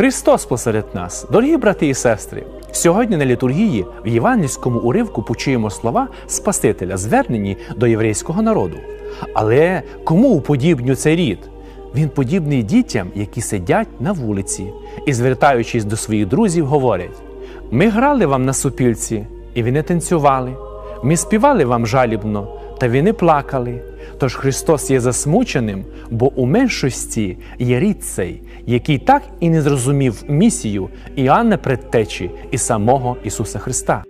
Христос посеред нас, дорогі брати і сестри. Сьогодні на літургії в євангельському уривку почуємо слова Спасителя, звернені до єврейського народу. Але кому уподібню цей рід? Він подібний дітям, які сидять на вулиці і, звертаючись до своїх друзів, говорять: Ми грали вам на супільці, і ви не танцювали. Ми співали вам жалібно, та вони плакали. Тож Христос є засмученим, бо у меншості є рід цей, який так і не зрозумів місію Іоанна Предтечі і самого Ісуса Христа.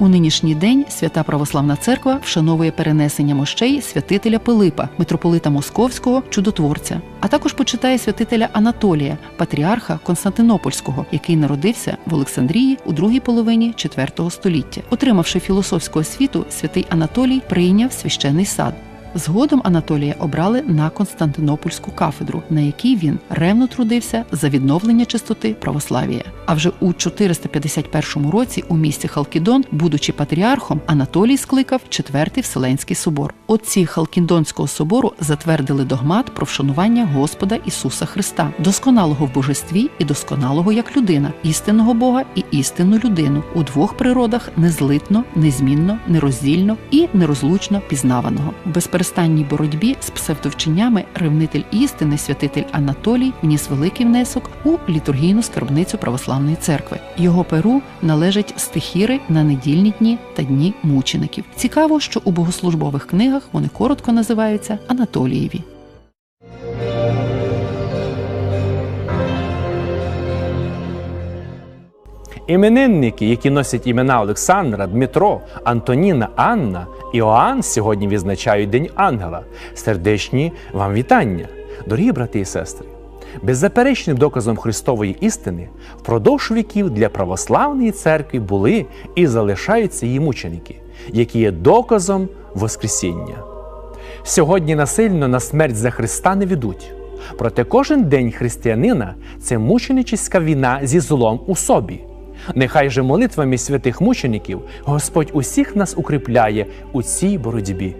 У нинішній день свята православна церква вшановує перенесення мощей святителя Пилипа, митрополита Московського, чудотворця, а також почитає святителя Анатолія, патріарха Константинопольського, який народився в Олександрії у другій половині IV століття. Отримавши філософську освіту, святий Анатолій прийняв священний сад. Згодом Анатолія обрали на Константинопольську кафедру, на якій він ревно трудився за відновлення чистоти православія. А вже у 451 році у місті Халкідон, будучи патріархом, Анатолій скликав четвертий Вселенський собор. Отці Халкідонського собору затвердили догмат про вшанування Господа Ісуса Христа, досконалого в божестві і досконалого як людина, істинного Бога і істинну людину у двох природах незлитно, незмінно, нероздільно і нерозлучно пізнаваного. В безперестанній боротьбі з псевдовченнями ревнитель істини святитель Анатолій вніс великий внесок у літургійну скарбницю православної церкви. Його перу належать стихіри на недільні дні та дні мучеників. Цікаво, що у богослужбових книгах вони коротко називаються Анатолієві. Іменинники, які носять імена Олександра, Дмитро, Антоніна, Анна, Іоанн, сьогодні відзначають День Ангела. Сердечні вам вітання, дорогі брати і сестри. Беззаперечним доказом Христової істини впродовж віків для православної церкви були і залишаються її мученики, які є доказом Воскресіння. Сьогодні насильно на смерть за Христа не ведуть. Проте кожен день християнина це мученичська війна зі злом у собі. Нехай же молитвами святих мучеників Господь усіх нас укріпляє у цій боротьбі.